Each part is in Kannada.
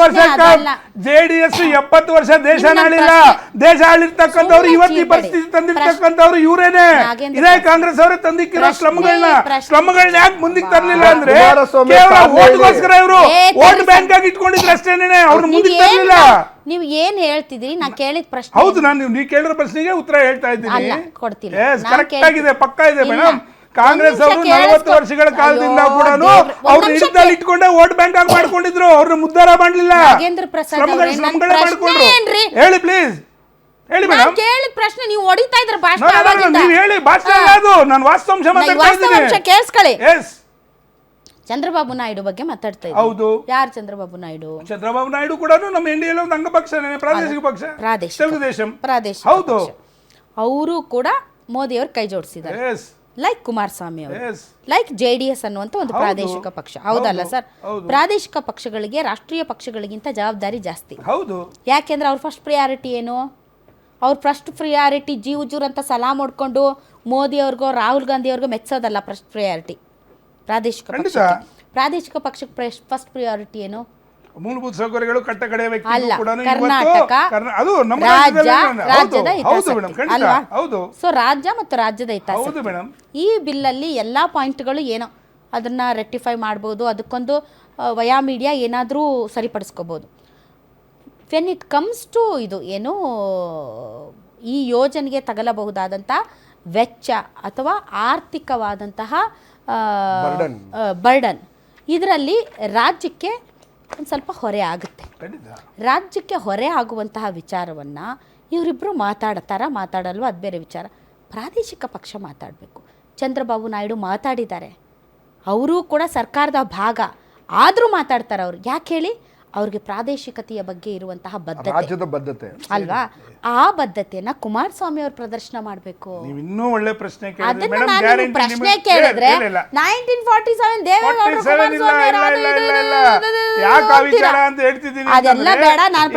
ವರ್ಷ ಡಿ ಎಸ್ ಎಪ್ಪತ್ತು ವರ್ಷ ದೇಶ ಆಳಿಲ್ಲ ದೇಶ ಆಳಿರ್ತಕ್ಕಂಥವ್ರು ಇವತ್ತು ಈ. ಪರಿಸ್ಥಿತಿ ತಂದಿರ್ತಕ್ಕಂಥವ್ರು ಇವರೇನೆ. ಇದೇ ಕಾಂಗ್ರೆಸ್ ಅವರೇ ತಂದಿಕ್ಕಿರೋ ಶ್ರಮಗಳನ್ನ ಶ್ರಮಗಳನ್ನ ಯಾಕೆ ಮುಂದಕ್ಕೆ ತರಲಿಲ್ಲ ಅಂದ್ರೆ ಕೇವಲ ಓಟ್ಗೋಸ್ಕರ ಇವರು ಓಟ್ ಬ್ಯಾಂಕ್ ಆಗಿ ಇಟ್ಕೊಂಡಿದ್ರೆ ಅಷ್ಟೇನೆ ಅವ್ರನ್ನ ನೀವ್ ಮುಂದಕ್ಕೆ ತರಲಿಲ್ಲ. ನೀವು ಏನ್ ಹೇಳ್ತಿದ್ರಿ ನಾ ಕೇಳಿದ ಪ್ರಶ್ನೆ ಹೌದು ನಾನು ನೀವು ನೀವು ಕೇಳಿರೋ ಪ್ರಶ್ನೆಗೆ ಉತ್ತರ ಹೇಳ್ತಾ ಇದ್ದೀನಿ. ಕರೆಕ್ಟ್ ಆಗಿದೆ ಪಕ್ಕ ಇದೆ. ಮೇಡಮ್ ಕಾಂಗ್ರೆಸ್ ಅವರು ನಲವತ್ತು ವರ್ಷಗಳ ಕಾಲದಿಂದ ಅಯ್ಯೋ, ಕೂಡ ದೇವ್ರೆ, ಒಂದ್ ಅವ್ರ ಹಿಡಿತದಲ್ಲಿ ಇಟ್ಕೊಂಡೆ ವೋಟ್ ಬ್ಯಾಂಕ್ ಆಗಿ ಮಾಡ್ಕೊಂಡಿದ್ರು ಅವ್ರನ್ನ ಮುದ್ದಾರ ಮಾಡ್ಲಿಲ್ಲ. ಮಾಡ್ಕೊಂಡ್ರು. ಹೇಳಿ ಪ್ಲೀಸ್ ಹೇಳಿ ಮೇಡಮ್ ಕೇಳಿದ ಪ್ರಶ್ನೆ ನೀವು ಹೊಡಿತಾ ಇದ್ರ ಭಾಷಣ. ನೀವು ಹೇಳಿ ಭಾಷಣ ಅದು. ನಾನು ವಾಸ್ತವಾಂಶ ಮಾತಾಡ್ತಾ ಕೇಳಿಸ್ಕೊಳ್ಳಿ. ಎಸ್ ಚಂದ್ರಬಾಬು ನಾಯ್ಡು ಬಗ್ಗೆ ಮಾತಾಡ್ತಾ. ಹೌದು. ಯಾರು ಚಂದ್ರಬಾಬು ನಾಯ್ಡು? ಚಂದ್ರಬಾಬು ನಾಯ್ಡು ಕೂಡ ನಮ್ಮ ಇಂಡಿಯಲ್ಲಿ ಒಂದು ಅಂಗಪಕ್ಷ ಪ್ರಾದೇಶಿಕ ಪಕ್ಷ. ಪ್ರಾದೇಶಿಕ. ಹೌದು. ಅವರು ಕೂಡ ಮೋದಿ ಅವ್ರ ಕೈ ಜೋಡಿಸಿದ್ದಾರೆ. ಲೈಕ್ ಕುಮಾರಸ್ವಾಮಿ ಅವರು. ಲೈಕ್ ಜೆ ಡಿ ಎಸ್ ಅನ್ನುವಂಥ ಒಂದು ಪ್ರಾದೇಶಿಕ ಪಕ್ಷ. ಹೌದಲ್ಲ ಸರ್? ಪ್ರಾದೇಶಿಕ ಪಕ್ಷಗಳಿಗೆ ರಾಷ್ಟ್ರೀಯ ಪಕ್ಷಗಳಿಗಿಂತ ಜವಾಬ್ದಾರಿ ಜಾಸ್ತಿ. ಹೌದು. ಯಾಕೆಂದ್ರೆ ಅವ್ರ ಫಸ್ಟ್ ಪ್ರಿಯಾರಿಟಿ ಏನು? ಅವ್ರ ಫಸ್ಟ್ ಪ್ರಿಯಾರಿಟಿ ಜೀ ಉಜ್ಜೂರ್ ಅಂತ ಸಲಾ ಮಾಡ್ಕೊಂಡು ಮೋದಿ ಅವ್ರಿಗೋ ರಾಹುಲ್ ಗಾಂಧಿ ಅವ್ರಿಗೋ ಮೆಚ್ಚೋದಲ್ಲ ಫಸ್ಟ್ ಪ್ರಿಯಾರಿಟಿ ಪ್ರಾದೇಶಿಕ ಪ್ರಾದೇಶಿಕ ಪಕ್ಷಕ್ಕೆ ಫಸ್ಟ್ ಪ್ರಿಯಾರಿಟಿ ಏನು? ಮೂಲಭೂತ ಸೌಕರ್ಯಗಳು ಕಟ್ಟ ಕಡೆಯ ವ್ಯಕ್ತಿ ಅಲ್ಲ ಕೂಡ ಕರ್ನಾಟಕ ಅದು ನಮ್ಮ ರಾಜ್ಯದ ಹೌದು ಮೇಡಮ್ ಖಂಡಿತ ಅಲ್ವಾ? ಹೌದು. ಸೊ ರಾಜ್ಯ ಮತ್ತು ರಾಜ್ಯದ ಹಿತ ಹೌದು ಮೇಡಮ್ ಈ ಬಿಲ್ಲಲ್ಲಿ ಎಲ್ಲ ಪಾಯಿಂಟ್ಗಳು ಏನೋ ಅದನ್ನ ರೆಕ್ಟಿಫೈ ಮಾಡ್ಬೋದು ಅದಕ್ಕೊಂದು ವಯಾ ಮೀಡಿಯಾ ಏನಾದರೂ ಸರಿಪಡಿಸ್ಕೋಬೋದು. ವೆನ್ ಇಟ್ ಕಮ್ಸ್ ಟು ಇದು ಏನು ಈ ಯೋಜನೆಗೆ ತಗಲಬಹುದಾದಂಥ ವೆಚ್ಚ ಅಥವಾ ಆರ್ಥಿಕವಾದಂತಹ ಬರ್ಡನ್ ಇದರಲ್ಲಿ ರಾಜ್ಯಕ್ಕೆ ಒಂದು ಸ್ವಲ್ಪ ಹೊರೆ ಆಗುತ್ತೆ. ರಾಜ್ಯಕ್ಕೆ ಹೊರೆ ಆಗುವಂತಹ ವಿಚಾರವನ್ನು ಇವರಿಬ್ಬರು ಮಾತಾಡ್ತಾರ ಮಾತಾಡಲ್ವ? ಅದು ಬೇರೆ ವಿಚಾರ. ಪ್ರಾದೇಶಿಕ ಪಕ್ಷ ಮಾತಾಡಬೇಕು. ಚಂದ್ರಬಾಬು ನಾಯ್ಡು ಮಾತಾಡಿದ್ದಾರೆ. ಅವರೂ ಕೂಡ ಸರ್ಕಾರದ ಭಾಗ. ಆದರೂ ಮಾತಾಡ್ತಾರೆ ಅವರು. ಯಾಕೆ ಹೇಳಿ? ಅವ್ರಿಗೆ ಪ್ರಾದೇಶಿಕತೆಯ ಬಗ್ಗೆ ಇರುವಂತಹ ಬದ್ಧತೆ. ರಾಜ್ಯದ ಬದ್ಧತೆ. ಅಲ್ವಾ? ಆ ಬದ್ಧತೆಯನ್ನ ಕುಮಾರಸ್ವಾಮಿ ಅವರು ಪ್ರದರ್ಶನ ಮಾಡಬೇಕು. ಇನ್ನೂ ಒಳ್ಳೆ ಪ್ರಶ್ನೆ ಅದನ್ನ ನಾನು ಪ್ರಶ್ನೆ ಕೇಳಿದ್ರೆ ನೈನ್ಟೀನ್ ಫಾರ್ಟಿ ಸೆವೆನ್ ದೇವೇಗೌಡರು 47 ಇಲ್ಲ, ಕುಮಾರಸ್ವಾಮಿ ಇಲ್ಲ, ಇಲ್ಲ, ಇಲ್ಲ, ಇಲ್ಲ. ಯಾಕೆ ಆ ವಿಚಾರ ಅಂತ ಹೇಳ್ತಿದ್ದೀನಿ ಅದೆಲ್ಲ ಬೇಡ ನಾನು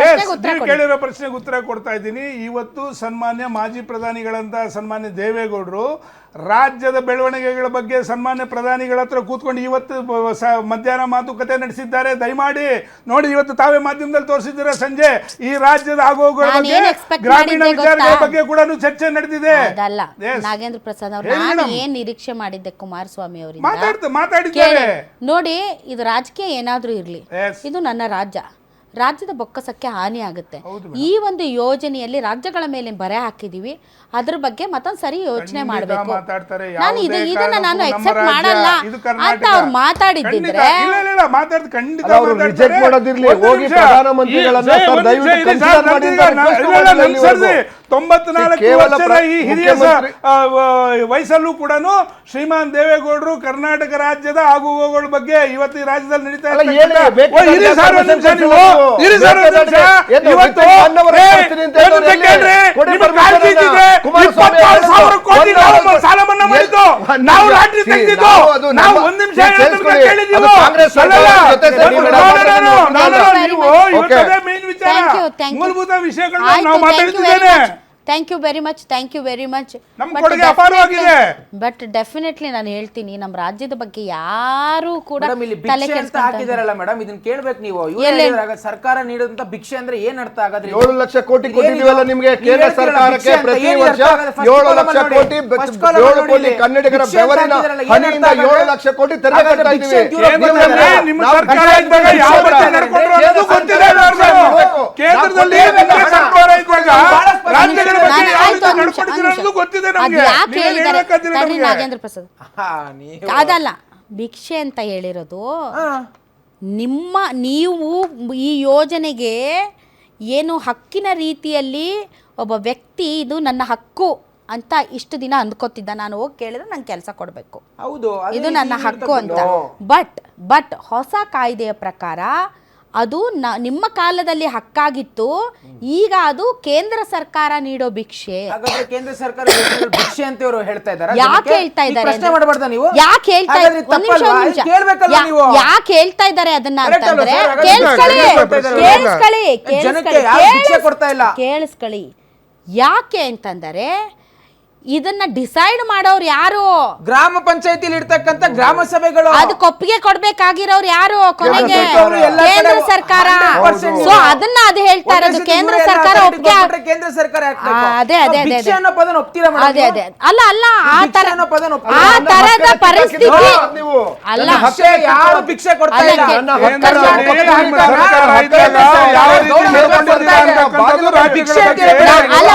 ಕೇಳಿರೋ ಪ್ರಶ್ನೆಗೆ ಉತ್ತರ ಕೊಡ್ತಾ ಇದ್ದೀನಿ. ಇವತ್ತು ಸನ್ಮಾನ್ಯ ಮಾಜಿ ಪ್ರಧಾನಿಗಳಂತ ಸನ್ಮಾನ್ಯ ದೇವೇಗೌಡರು ರಾಜ್ಯದ ಬೆಳವಣಿಗೆಗಳ ಬಗ್ಗೆ ಸನ್ಮಾನ್ಯ ಪ್ರಧಾನಿಗಳ ಹತ್ರ ಕೂತ್ಕೊಂಡು ಇವತ್ತು ಸ- ಮಧ್ಯಾಹ್ನ ಮಾತುಕತೆ ನಡೆಸಿದ್ದಾರೆ. ದಯಮಾಡಿ ನೋಡಿ ಇವತ್ತು ತಾವೇ ಮಾಧ್ಯಮದಲ್ಲಿ ತೋರಿಸಿದ್ದೀರಾ ಸಂಜೆ? ಈ ರಾಜ್ಯದ ಆಗೋಗಳ ಬಗ್ಗೆ ಗ್ರಾಮೀಣ ವಿಚಾರಗಳ ಬಗ್ಗೆ ಕೂಡ ಚರ್ಚೆ ನಡೆದಿದೆ. ಅಲ್ಲ ನಾಗೇಂದ್ರ ಪ್ರಸಾದ್ ಅವರು ನಾನು ಏನ್ ನಿರೀಕ್ಷೆ ಮಾಡಿದ್ದೆ ಕುಮಾರಸ್ವಾಮಿ ಅವರಿಗೆ ಮಾತಾಡ್ತಾ ಮಾತಾಡಿದ್ದಾರೆ. ನೋಡಿ ಇದು ರಾಜಕೀಯ ಏನಾದ್ರೂ ಇರ್ಲಿ. ಇದು ನನ್ನ ರಾಜ್ಯ. ರಾಜ್ಯದ ಬೊಕ್ಕಸಕ್ಕೆ ಹಾನಿ ಆಗುತ್ತೆ. ಈ ಒಂದು ಯೋಜನೆಯಲ್ಲಿ ರಾಜ್ಯಗಳ ಮೇಲೆ ಬರೆ ಹಾಕಿದೀವಿ. ಅದ್ರ ಬಗ್ಗೆ ಮತ್ತೊಂದು ಸರಿ ಯೋಚನೆ ಮಾಡಬೇಕು. ನಾನು ಇದು ಇದನ್ನ ನಾನು ಎಕ್ಸೆಪ್ಟ್ ಮಾಡಲ್ಲ ಅಂತ. ಅವ್ರು ಮಾತಾಡಿದ್ದಿದ್ರೆ ವಯಸ್ಸಲ್ಲೂ ಕೂಡ ಶ್ರೀಮಾನ್ ದೇವೇಗೌಡರು ಕರ್ನಾಟಕ ರಾಜ್ಯದ ಆಗುಹೋಗುಗಳ ಬಗ್ಗೆ ಇವತ್ತು ರಾಜ್ಯದಲ್ಲಿ ನಡೀತಾ ಸಾಲ ಮನ್ನಾ ಮಾಡಿದ್ದು. ಒಂದು ನಾವು ಲಾಟ್ರಿ See, ತೆಗ್ದಿದ್ದು. ನಾವು ಅದು ನಾವು ಒಂದ್ ನಿಮಿಷ ನೀವು. ಮೂಲಭೂತ ವಿಷಯಗಳನ್ನ ನಾವು ಮಾತಾಡ್ತಿದ್ದೇನೆ. Thank you very much thank you very much. But definitely ನಾನು ಹೇಳ್ತೀನಿ ನಮ್ಮ ರಾಜ್ಯದ ಬಗ್ಗೆ ಯಾರು ಕೂಡ ತಲೆ ಹಾಕಿದಾರಲ್ಲ ಮೇಡಮ್ ಇದನ್ನ ಕೇಳ್ಬೇಕು ನೀವು. ಸರ್ಕಾರ ನೀಡಿದಂತ ಭಿಕ್ಷೆ ಅಂದ್ರೆ ಏನ್ ಅರ್ಥ ಆಗದ್ರಿ? ಏಳು ಲಕ್ಷ ಕೋಟಿ ಕೊಟ್ಟಿದೀವಲ್ಲ ನಿಮ್ಗೆ ಕೇಂದ್ರ ಸರ್ಕಾರಕ್ಕೆ ಪ್ರತಿ ವರ್ಷ ಏಳು ಲಕ್ಷ ಕೋಟಿ ಏಳು ಕೋಟಿ ಕನ್ನಡಿಗರ ಬೆವರಿನ ಹಣದಿಂದ ಏಳು ಲಕ್ಷ ಕೋಟಿ ತೆರಿಗೆ ಕಟ್ತಾ ಇದ್ದೀವಿ. ಕೇಂದ್ರದಲ್ಲಿ ಸರ್ಕಾರ ಇದ್ದಾಗ ಯಾವ ರೀತಿ ನಡ್ಕೊಂಡ್ರು ಅನ್ನೋದು ಗೊತ್ತಿದೆ ಎಲ್ಲರಿಗೂ. ಕೇಂದ್ರದಲ್ಲಿ ನಿಮ್ಮ ಸರ್ಕಾರ ಇದ್ದಾಗ ರಾಜ್ಯಗಳ ಬಗ್ಗೆ ನಾನು- ಯಾವ ಆಯ್ತು, ರೀತಿ ಒಂದ್ ನಿಮಿಷ, ನಡ್ಕೊಂಡಿದ್ದೀರ ಒಂದ್ ಅನ್ನೋದು ನಿಮಿಷ. ಗೊತ್ತಿದೆ ಅದು ನಮ್ಗೆ ಯಾಕೆ ನೀವೇನ್ ಹೇಳಿದ್ದಾರೆ? ಹೇಳ್ಬೇಕಂತೀರಿ ತಡಿ ನಮ್ಗೆ? ನಾಗೇಂದ್ರ ಪ್ರಸಾದ್. ಅದಲ್ಲ ಭಿಕ್ಷೆ ಅಂತ ಹೇಳಿರೋದು ನಿಮ್ಮ ನೀವು ಈ ಯೋಜನೆಗೆ ಏನು ಹಕ್ಕಿನ ರೀತಿಯಲ್ಲಿ ಒಬ್ಬ ವ್ಯಕ್ತಿ ಇದು ನನ್ನ ಹಕ್ಕು ಅಂತ ಇಷ್ಟು ದಿನ ಅಂದ್ಕೋತಿದ್ದ. ನಾನು ಹೋಗಿ ಕೇಳಿದ್ರೆ ನಂಗೆ ಕೆಲಸ ಕೊಡಬೇಕು. ಹೌದು ಅದು ಇದು ನನ್ನ ಇಲ್ಲಿ ಹಕ್ಕು ಅಂತ. ಬಟ್ ಬಟ್ ಹೊಸ ಕಾಯ್ದೆಯ ಪ್ರಕಾರ ಅದು ನ- ನಿಮ್ಮ ಕಾಲದಲ್ಲಿ ಹಕ್ಕಾಗಿತ್ತು ಈಗ ಅದು ಕೇಂದ್ರ ಸರ್ಕಾರ ನೀಡೋ ಭಿಕ್ಷೆ ಹಾಗಾದ್ರೆ ಕೇಂದ್ರ ಸರ್ಕಾರ ಯೋಜನೆಗಳು ಭಿಕ್ಷೆ ಅಂತ ಇವರು ಹೇಳ್ತಾ ಇದ್ದಾರೆ ಯಾಕೆ ಹೇಳ್ತಾ ಇದ್ದಾರೆ ಪ್ರಶ್ನೆ ಮಾಡಬಾರ್ದ ನೀವು ಯಾಕೆ ಹೇಳ್ತಾ ಹಾಗಾದ್ರೆ ಒಂದ್ ನಿಮಿಷ, ತಪ್ಪಲ್ವಾ? ಒಂದ್ ನಿಮಿಷ. ಕೇಳ್ಬೇಕಲ್ಲ ನೀವು ಯಾಕೆ ಹೇಳ್ತಾ ಇದ್ದಾರೆ ಅದನ್ನ Correct ಅಲ್ವಾ ಅಂತಂದ್ರೆ sir? ಹಾಗಾದ್ರೆ ಕೇಳಿಸ್ಕೊಳ್ಳಿ ಕೇಳಿಸ್ಕೊಳ್ಳಿ, ಕೇಳಿಸ್ಕೊಳ್ಳಿ ಜನಕ್ಕೆ ಯಾರು ಕೊಡ್ತಾ ಇಲ್ಲ? ಕೇಳಿಸ್ಕೊಳ್ಳಿ ಯಾಕೆ ಅಂತಂದರೆ ಇದನ್ನ ಡಿಸೈಡ್ ಮಾಡೋರು ಯಾರು? ಗ್ರಾಮ ಪಂಚಾಯತಿಲಿ ಇರ್ತಕ್ಕಂಥ ಗ್ರಾಮ ಸಭೆಗಳು. ಅದಕ್ಕೆ ಒಪ್ಪಿಗೆ ಕೊಡ್ಬೇಕಾಗಿರೋರು ಯಾರು ಕೊನೆಗೆ? ಕೇಂದ್ರ ಸರ್ಕಾರ. 100% ಸೊ ಅದನ್ನ ಅದು ಹೇಳ್ತಾ ಇರೋದು. ಕೇಂದ್ರ ಸರ್ಕಾರ ಒಪ್ಪಿಗೆ ಕೇಂದ್ರ ಸರ್ಕಾರ. ಅದೇ, ಅದೇ, ಅದೇ, ಅದೇ. ಅನ್ನೋ ಪದನ ಒಪ್ತೀರಾ ಮೇಡಮ್ ಅದೇ ಅದೇ. ಅಲ್ಲ ಅಲ್ಲ ಆ ತರ ಅನ್ನೋ ಪದನ ಆ ತರದ ಪರಿಸ್ಥಿತಿ ಅಲ್ಲ ಭಿಕ್ಷೆ ಯಾರು ಭಿಕ್ಷೆ ಕೊಡ್ತಾ ಇಲ್ಲ? ಅಲ್ಲ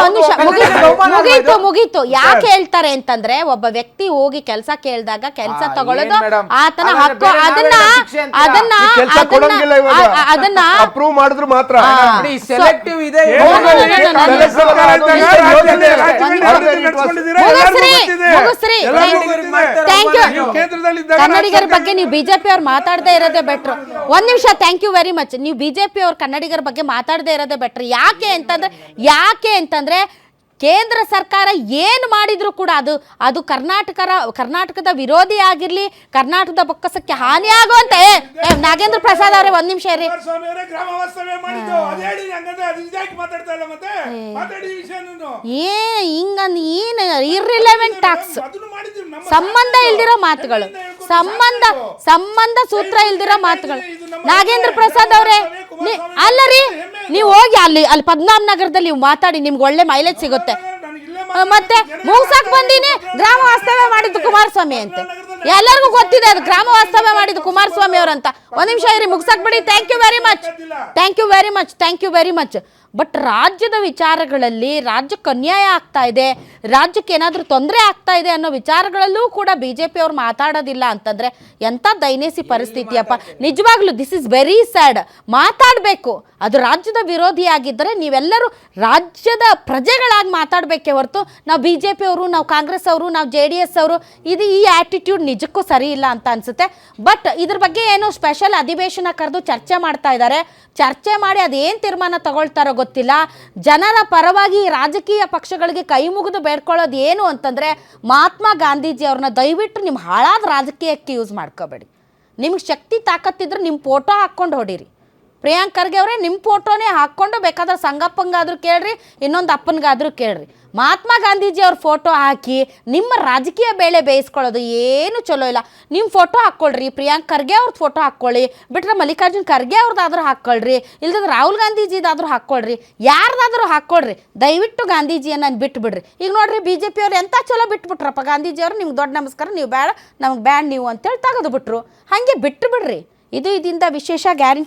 ಮುಗೀತು ಮುಗೀತು. ಯಾಕೆ ಹೇಳ್ತಾರೆ ಅಂತಂದ್ರೆ ಒಬ್ಬ ವ್ಯಕ್ತಿ ಹೋಗಿ ಕೆಲಸ ಕೇಳಿದಾಗ ಕೆಲಸ ತಗೊಳ್ಳೋದು ಆತನ ಹಕ್ಕು. ಅದನ್ನ? ಅದನ್ನ ಅದನ್ನ- ಅಪ್ರೂವ್ ಮಾಡಿದ್ರು ಮಾತ್ರ. ಸೆಲೆಕ್ಟಿವ್ ಇದೆ. ಕನ್ನಡಿಗರ ಬಗ್ಗೆ ನೀವು ಬಿಜೆಪಿ ಅವ್ರು ಮಾತಾಡದೇ ಇರೋದೇ ಬೆಟ್ರು ಒಂದ್ ನಿಮಿಷ ಥ್ಯಾಂಕ್ ಯು ವೆರಿ ಮಚ್ ನೀವು ಬಿಜೆಪಿ ಅವ್ರ ಕನ್ನಡಿಗರ ಬಗ್ಗೆ ಮಾತಾಡದೇ ಇರೋದೇ ಬೆಟ್ರ್ ಯಾಕೆ ಅಂತಂದ್ರೆ ಯಾಕೆ ಅಂತಂದ್ರೆ ಕೇಂದ್ರ ಸರ್ಕಾರ ಏನು ಮಾಡಿದರೂ ಕೂಡ ಅದು ಅದು ಕರ್ನಾಟಕರ ಕರ್ನಾಟಕದ ವಿರೋಧಿ ಆಗಿರಲಿ ಕರ್ನಾಟಕದ ಬೊಕ್ಕಸಕ್ಕೆ ಹಾನಿ ಆಗುವಂತ ಏ, ಏ, ನಾಗೇಂದ್ರ ಪ್ರಸಾದ್ ಅವರೇ ಒಂದ್ ನಿಮಿಷ ವಿಷಯನೂ ಏ. ಹಿಂಗ ಏನು ಇರ್ರಿಲೆವೆಂಟ್ ಟಾಕ್ಸ್ ಸಂಬಂಧ ಇಲ್ದಿರೋ ಮಾತುಗಳು. ಸಂಬಂಧ ಸಂಬಂಧ ಸೂತ್ರ ಇಲ್ದಿರೋ ಮಾತುಗಳು. ನಾಗೇಂದ್ರ ಪ್ರಸಾದ್ ಅವರೇ ನೀ- ಅಲ್ಲ ರೀ. ನೀವು ಹೋಗಿ ಅಲ್ಲಿ ಅಲ್ಲಿ ಪದ್ಮನಾಭ ನಗರದಲ್ಲಿ ನೀವು ಮಾತಾಡಿ ನಿಮ್ಗೆ ಒಳ್ಳೆ ಮೈಲೇಜ್ ಸಿಗುತ್ತೆ. ಮತ್ತೆ ಮುಗ್ಸಕ್ ಬಂದೀನಿ ಗ್ರಾಮ ವಾಸ್ತವ್ಯ ಮಾಡಿದ್ದು ಕುಮಾರಸ್ವಾಮಿ ಅಂತ. ಎಲ್ಲರಿಗೂ ಗೊತ್ತಿದೆ ಅದು ಗ್ರಾಮ ವಾಸ್ತವ್ಯ ಮಾಡಿದ್ದು ಕುಮಾರಸ್ವಾಮಿ ಅವರಂತ ಒಂದ್ ನಿಮಿಷ ಇರಿ ಮುಗ್ಸಕ್ ಬಿಡಿ thank you very much thank you very much thank you very much but ರಾಜ್ಯದ ವಿಚಾರಗಳಲ್ಲಿ ರಾಜ್ಯಕ್ಕೆ ಅನ್ಯಾಯ ಆಗ್ತಾ ಇದೆ, ರಾಜ್ಯಕ್ಕೆ ಏನಾದರೂ ತೊಂದರೆ ಆಗ್ತಾ ಇದೆ ಅನ್ನೋ ವಿಚಾರಗಳಲ್ಲೂ ಕೂಡ ಬಿ ಜೆ ಪಿ ಅವ್ರು ಮಾತಾಡೋದಿಲ್ಲ ಅಂತಂದರೆ ಎಂಥ ದೈನೇಸಿ ಪರಿಸ್ಥಿತಿಯಪ್ಪ. ನಿಜವಾಗ್ಲೂ ದಿಸ್ ಇಸ್ ವೆರಿ ಸ್ಯಾಡ್ ಮಾತಾಡಬೇಕು. ಅದು ರಾಜ್ಯದ ವಿರೋಧಿಯಾಗಿದ್ದರೆ ನೀವೆಲ್ಲರೂ ರಾಜ್ಯದ ಪ್ರಜೆಗಳಾಗಿ ಮಾತಾಡಬೇಕೇ ಹೊರತು, ನಾವು ಬಿ ಜೆ ಪಿ ಅವರು, ನಾವು ಕಾಂಗ್ರೆಸ್ ಅವರು, ನಾವು ಜೆ ಡಿ ಎಸ್ ಅವರು, ಇದು ಈ ಆ್ಯಟಿಟ್ಯೂಡ್ ನಿಜಕ್ಕೂ ಸರಿ ಇಲ್ಲ ಅಂತ ಅನಿಸುತ್ತೆ. ಬಟ್ ಇದ್ರ ಬಗ್ಗೆ ಏನು ಸ್ಪೆಷಲ್ ಅಧಿವೇಶನ ಕರೆದು ಚರ್ಚೆ ಮಾಡ್ತಾ ಇದ್ದಾರೆ. ಚರ್ಚೆ ಮಾಡಿ ಅದೇನು ತೀರ್ಮಾನ ತಗೊಳ್ತಾರೋ ಗೊತ್ತಿಲ್ಲ. ಜನರ ಪರವಾಗಿ ರಾಜಕೀಯ ಪಕ್ಷಗಳಿಗೆ ಕೈ ಮುಗಿದು ಬೇಡ್ಕೊಳ್ಳೋದು ಏನು ಅಂತಂದರೆ ಮಹಾತ್ಮ ಗಾಂಧೀಜಿ ಅವ್ರನ್ನ ದಯವಿಟ್ಟು ನಿಮ್ಮ ಹಾಳಾದ ರಾಜಕೀಯಕ್ಕೆ ಯೂಸ್ ಮಾಡ್ಕೋಬೇಡಿ. ನಿಮ್ಗೆ ಶಕ್ತಿ ತಾಕತ್ತಿದ್ರೆ ನಿಮ್ಮ ಫೋಟೋ ಹಾಕ್ಕೊಂಡು ಹೊಡೀರಿ. ಪ್ರಿಯಾಂಕ್ ಖರ್ಗೆ ಅವರೇ ನಿಮ್ಮ ಫೋಟೋನೇ ಹಾಕ್ಕೊಂಡು ಬೇಕಾದ್ರೆ ಸಂಗಪ್ಪಂಗಾದ್ರೂ ಕೇಳ್ರಿ, ಇನ್ನೊಂದು ಅಪ್ಪನಿಗಾದ್ರೂ ಕೇಳ್ರಿ. ಮಹಾತ್ಮ ಗಾಂಧೀಜಿ ಅವ್ರ ಫೋಟೋ ಹಾಕಿ ನಿಮ್ಮ ರಾಜಕೀಯ ಬೇಳೆ ಬೇಯಿಸ್ಕೊಳ್ಳೋದು ಏನು ಚಲೋ ಇಲ್ಲ. ನಿಮ್ಮ ಫೋಟೋ ಹಾಕ್ಕೊಳ್ರಿ, ಪ್ರಿಯಾಂಕ್ ಖರ್ಗೆ ಅವ್ರದ್ದು ಫೋಟೋ ಹಾಕ್ಕೊಳ್ಳಿ, ಬಿಟ್ರೆ ಮಲ್ಲಿಕಾರ್ಜುನ್ ಖರ್ಗೆ ಅವ್ರದ್ದಾದ್ರೂ ಹಾಕ್ಕೊಳ್ರಿ, ಇಲ್ದಿದ್ರೆ ರಾಹುಲ್ ಗಾಂಧೀಜಿದಾದ್ರೂ ಹಾಕ್ಕೊಳ್ರಿ, ಯಾರ್ದಾದ್ರೂ ಹಾಕ್ಕೊಳ್ರಿ, ದಯವಿಟ್ಟು ಗಾಂಧೀಜಿಯನ್ನು ಬಿಟ್ಬಿಡ್ರಿ. ಈಗ ನೋಡ್ರಿ ಬಿ ಜೆ ಪಿಯವ್ರು ಎಂಥ ಚಲೋ ಬಿಟ್ಬಿಟ್ರಪ್ಪ? ಗಾಂಧೀಜಿಯವರು ನಿಮ್ಗೆ ದೊಡ್ಡ ನಮಸ್ಕಾರ, ನೀವು ಬೇಡ ನಮ್ಗೆ ಬ್ಯಾಡ್ ನೀವು ಅಂತೇಳಿ ತಗದು ಬಿಟ್ರು ಹಾಗೆ ಬಿಟ್ಟು ಬಿಡ್ರಿ ಇದು ಇದರಿಂದ ವಿಶೇಷ ಗ್ಯಾರಂಟಿ